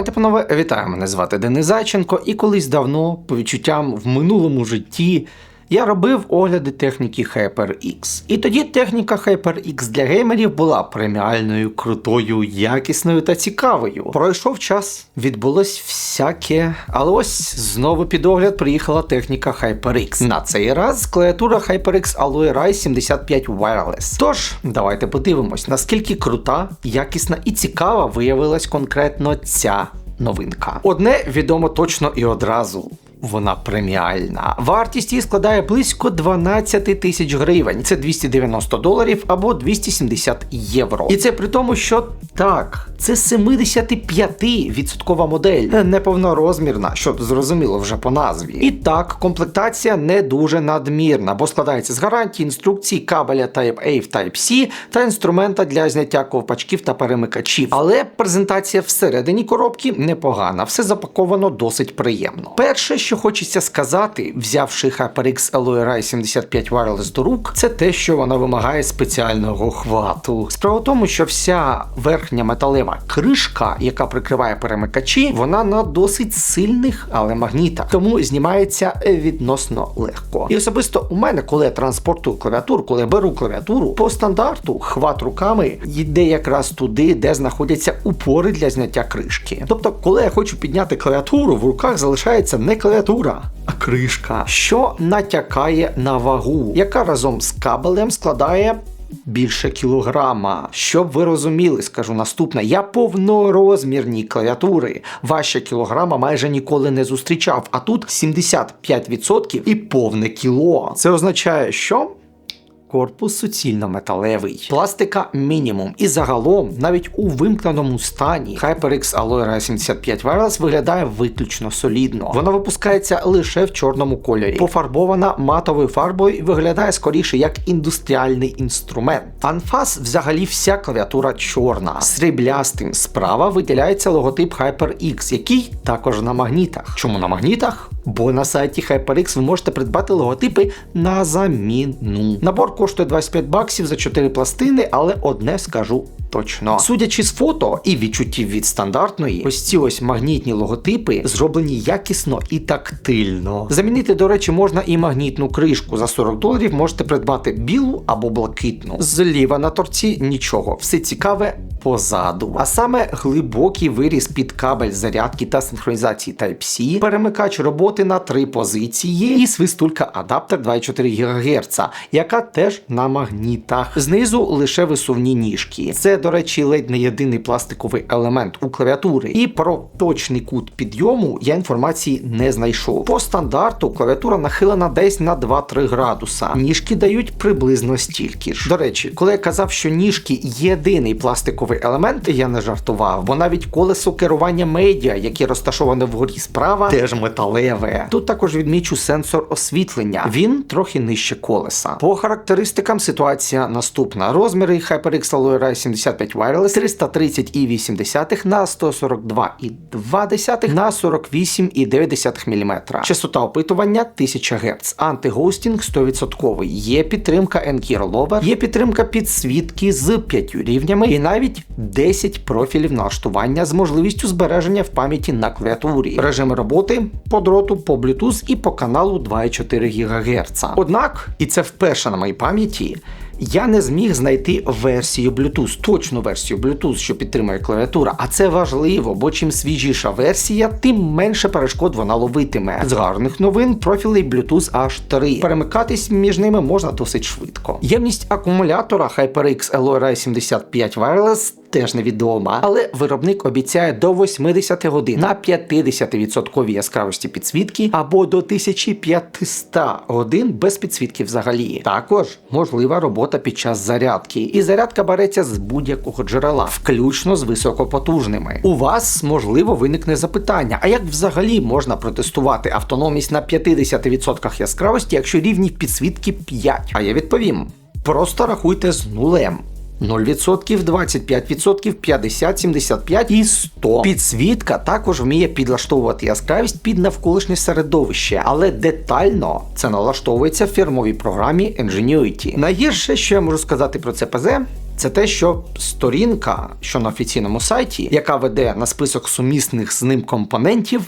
Пані панове, вітаю! Мене звати Денис Зайченко, і колись давно, по відчуттям в минулому житті, я робив огляди техніки HyperX. І тоді техніка HyperX для геймерів була преміальною, крутою, якісною та цікавою. Пройшов час, відбулось всяке, але ось знову під огляд приїхала техніка HyperX. На цей раз клавіатура HyperX Alloy Rise 75 Wireless. Тож, давайте подивимось, наскільки крута, якісна і цікава виявилась конкретно ця новинка. Одне відомо точно і одразу. Вона преміальна. Вартість її складає близько 12 тисяч гривень. Це 290 доларів або 270 євро. І це при тому, що так, це 75% модель, неповнорозмірна, що зрозуміло вже по назві. І так, комплектація не дуже надмірна, бо складається з гарантії, інструкцій, кабеля Type-A в Type-C та інструмента для зняття ковпачків та перемикачів. Але презентація всередині коробки непогана, все запаковано досить приємно. Перше, що хочеться сказати, взявши HyperX Alloy Rise 75 Wireless до рук, це те, що вона вимагає спеціального хвату. Справа в тому, що вся верхня металева кришка, яка прикриває перемикачі, вона на досить сильних, але магнітах, тому знімається відносно легко. І особисто у мене, коли я транспортую клавіатуру, коли я беру клавіатуру, по стандарту хват руками йде якраз туди, де знаходяться упори для зняття кришки. Тобто, коли я хочу підняти клавіатуру, в руках залишається не клавіатура, а кришка, що натякає на вагу, яка разом з кабелем складає. Більше кілограма. Щоб ви розуміли, скажу наступне: я повнорозмірні клавіатури Ваше кілограма майже ніколи не зустрічав. А тут 75% і повне кіло. Це означає, що. Корпус суцільно-металевий, пластика мінімум. І загалом, навіть у вимкненому стані, HyperX Alloy Rise 75 Wireless виглядає виключно солідно. Вона випускається лише в чорному кольорі, пофарбована матовою фарбою і виглядає скоріше як індустріальний інструмент. Анфас взагалі вся клавіатура чорна. Сріблястим справа виділяється логотип HyperX, який також на магнітах. Чому на магнітах? Бо на сайті HyperX ви можете придбати логотипи на заміну. Набор коштує 25 баксів за 4 пластини, але одне скажу точно. Судячи з фото і відчуттів від стандартної, ось ці ось магнітні логотипи зроблені якісно і тактильно. Замінити, до речі, можна і магнітну кришку. За 40 доларів можете придбати білу або блакитну. Зліва на торці нічого, все цікаве позаду. А саме глибокий виріз під кабель зарядки та синхронізації Type-C, перемикач роботи на три позиції і свистулька адаптер 2,4 ГГц, яка теж на магнітах. Знизу лише висувні ніжки. Це, до речі, ледь не єдиний пластиковий елемент у клавіатури. І про точний кут підйому я інформації не знайшов. По стандарту клавіатура нахилена десь на 2-3 градуса. Ніжки дають приблизно стільки ж. До речі, коли я казав, що ніжки єдиний пластиковий елемент, я не жартував, бо навіть колесо керування медіа, яке розташоване вгорі справа, теж металеве. Тут також відмічу сенсор освітлення. Він трохи нижче колеса. По характеристикам ситуація наступна. Розміри HyperX Alloy Rai 70 365 Wireless 330,8 на 142,2 на 48,9 мм. Частота опитування 1000 Гц. Антигостінг 100%. Є підтримка NKR Lover, є підтримка підсвітки з 5 рівнями і навіть 10 профілів налаштування з можливістю збереження в пам'яті на клавіатурі. Режими роботи по дроту, по Bluetooth і по каналу 2,4 ГГц. Однак, і це вперше на моїй пам'яті. Я не зміг знайти версію Bluetooth, точну версію Bluetooth, що підтримує клавіатура. А це важливо, бо чим свіжіша версія, тим менше перешкод вона ловитиме. З гарних новин профілей Bluetooth H3. Перемикатись між ними можна досить швидко. Ємність акумулятора HyperX Rise 75 Wireless теж невідома, але виробник обіцяє до 80 годин на 50% яскравості підсвітки або до 1500 годин без підсвітки взагалі. Також можлива робота під час зарядки, і зарядка береться з будь-якого джерела, включно з високопотужними. У вас можливо виникне запитання: а як взагалі можна протестувати автономність на 50% яскравості, якщо рівні підсвітки 5? А я відповім: просто рахуйте з нулем. 0%, 25%, 50, 75 і 100. Підсвітка також вміє підлаштовувати яскравість під навколишнє середовище, але детально це налаштовується в фірмовій програмі Ingenuity. Найгірше, що я можу сказати про це ПЗ, це те, що сторінка, що на офіційному сайті, яка веде на список сумісних з ним компонентів,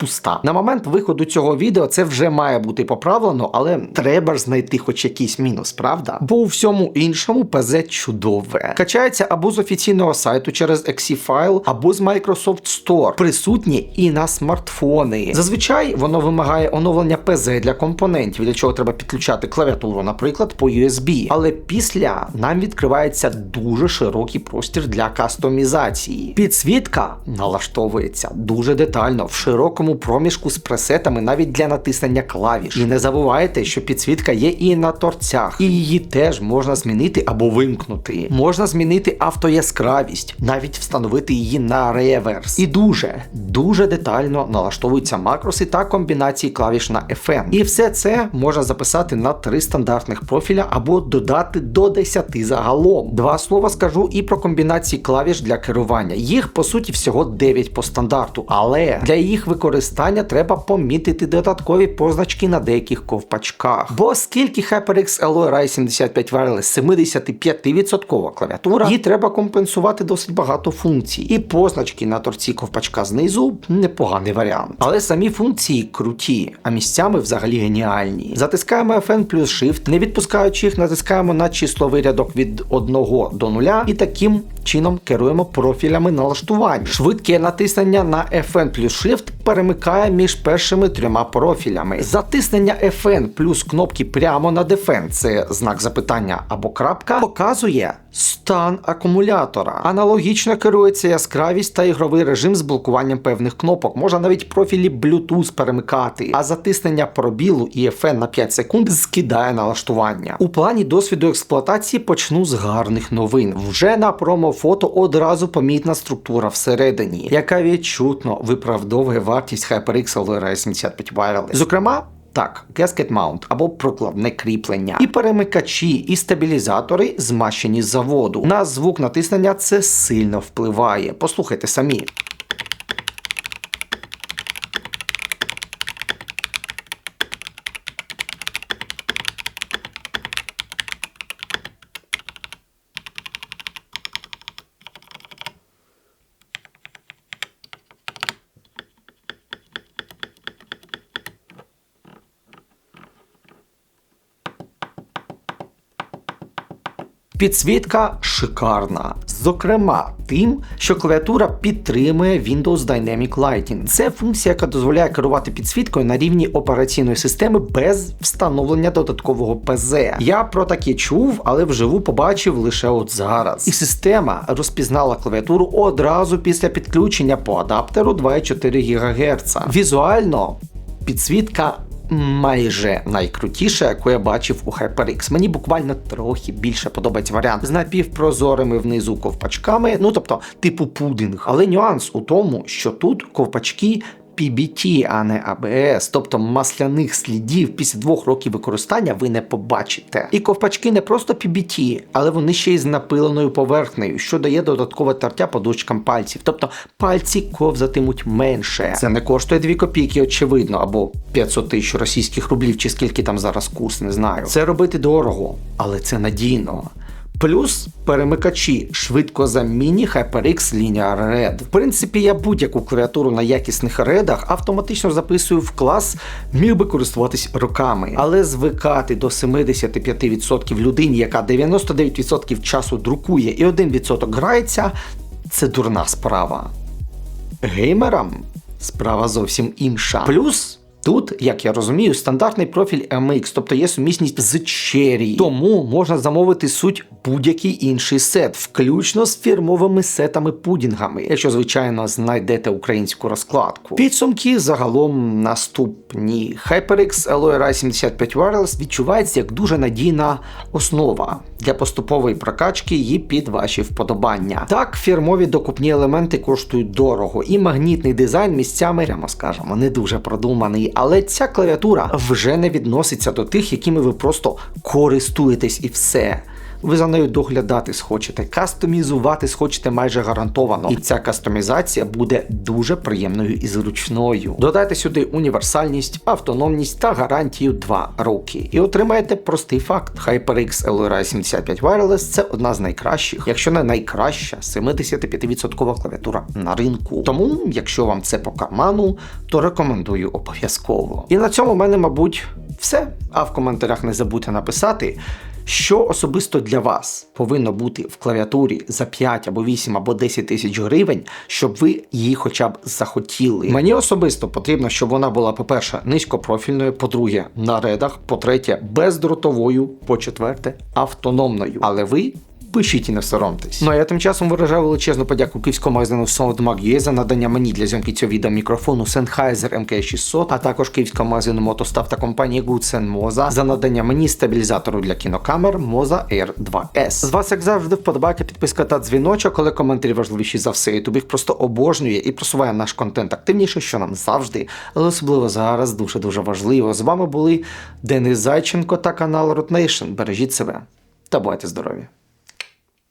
пуста. На момент виходу цього відео це вже має бути поправлено, але треба ж знайти хоч якийсь мінус, правда? Бо у всьому іншому ПЗ чудове. Качається або з офіційного сайту через exe файл, або з Microsoft Store. Присутні і на смартфони. Зазвичай воно вимагає оновлення ПЗ для компонентів, для чого треба підключати клавіатуру, наприклад, по USB. Але після нам відкривається дуже широкий простір для кастомізації. Підсвітка налаштовується дуже детально в широкому проміжку з пресетами навіть для натиснення клавіш. І не забувайте, що підсвітка є і на торцях, і її теж можна змінити або вимкнути. Можна змінити автояскравість, навіть встановити її на реверс. І дуже, дуже детально налаштовуються макроси та комбінації клавіш на FN. І все це можна записати на три стандартних профіля або додати до 10 загалом. Два слова скажу і про комбінації клавіш для керування. Їх по суті всього 9 по стандарту, але для їх використання треба помітити додаткові позначки на деяких ковпачках. Бо оскільки HyperX Alloy Rai 75 Wireless 75% клавіатура, їй треба компенсувати досить багато функцій. І позначки на торці ковпачка знизу непоганий варіант. Але самі функції круті, а місцями взагалі геніальні. Затискаємо FN плюс Shift, не відпускаючи їх, натискаємо на числовий рядок від 1 до 0 і таким чином керуємо профілями налаштувань. Швидке натиснення на FN плюс Shift перемикає між першими трьома профілями. Затиснення FN плюс кнопки прямо на Defend, це знак запитання або крапка, показує стан акумулятора. Аналогічно керується яскравість та ігровий режим з блокуванням певних кнопок. Можна навіть профілі Bluetooth перемикати, а затиснення пробілу і FN на 5 секунд скидає налаштування. У плані досвіду експлуатації почну з гарних новин. Вже на промо-фото одразу помітна структура всередині, яка відчутно виправдовує вартість HyperX Alloy 75 Wireless. Зокрема, так, Gasket Mount або прокладне кріплення, і перемикачі, і стабілізатори змащені з заводу. На звук натиснення це сильно впливає. Послухайте самі. Підсвітка шикарна. Зокрема, тим, що клавіатура підтримує Windows Dynamic Lighting. Це функція, яка дозволяє керувати підсвіткою на рівні операційної системи без встановлення додаткового ПЗ. Я про таке чув, але вживу побачив лише от зараз. І система розпізнала клавіатуру одразу після підключення по адаптеру 2,4 ГГц. Візуально підсвітка майже найкрутіше, яку я бачив у HyperX. Мені буквально трохи більше подобається варіант з напівпрозорими внизу ковпачками, ну тобто типу пудинг. Але нюанс у тому, що тут ковпачки. PBT, а не ABS, тобто масляних слідів після двох років використання ви не побачите. І ковпачки не просто PBT, але вони ще й з напиленою поверхнею, що дає додаткове тертя подушкам пальців. Тобто пальці ковзатимуть менше. Це не коштує 2 копійки, очевидно, або 500 тисяч російських рублів, чи скільки там зараз курс, не знаю. Це робити дорого, але це надійно. Плюс перемикачі швидкозамінні HyperX Linear Red. В принципі, я будь-яку клавіатуру на якісних редах автоматично записую в клас, міг би користуватись роками. Але звикати до 75% людині, яка 99% часу друкує і 1% грається, це дурна справа. Геймерам справа зовсім інша. Плюс. Тут, як я розумію, стандартний профіль MX, тобто є сумісність з Cherry. Тому можна замовити суть будь-який інший сет, включно з фірмовими сетами-пудінгами, якщо, звичайно, знайдете українську розкладку. Підсумки загалом наступні. HyperX Alloy Rai 75 Wireless відчувається як дуже надійна основа для поступової прокачки і під ваші вподобання. Так, фірмові докупні елементи коштують дорого, і магнітний дизайн місцями, прямо скажемо, не дуже продуманий, але ця клавіатура вже не відноситься до тих, якими ви просто користуєтесь і все. Ви за нею доглядати схочете, кастомізувати схочете майже гарантовано. І ця кастомізація буде дуже приємною і зручною. Додайте сюди універсальність, автономність та гарантію 2 роки. І отримаєте простий факт: HyperX LRI 75 Wireless це одна з найкращих, якщо не найкраща, 75% клавіатура на ринку. Тому, якщо вам це по карману, то рекомендую обов'язково. І на цьому в мене, мабуть, все. А в коментарях не забудьте написати. Що особисто для вас повинно бути в клавіатурі за 5 або 8 або 10 тисяч гривень, щоб ви її хоча б захотіли? Мені особисто потрібно, щоб вона була, по-перше, низькопрофільною, по-друге, на редах, по-третє, бездротовою, по-четверте, автономною. Але ви Пишіть і не соромтесь. Ну а я тим часом виражаю величезну подяку київському магазину SoundMag.ua за надання мені для зйомки цього відео мікрофону Sennheiser MK600, а також київському магазину Мотостав та компанії Goodsen Moza за надання мені стабілізатору для кінокамер Moza Air 2S. З вас, як завжди, вподобайка, підписка та дзвіночок, але коментарі важливіші за все. Ютуб їх просто обожнює і просуває наш контент активніше, що нам завжди, але особливо зараз дуже дуже важливо. З вами були Денис Зайченко та канал Root Nation. Бережіть себе та бувайте здорові!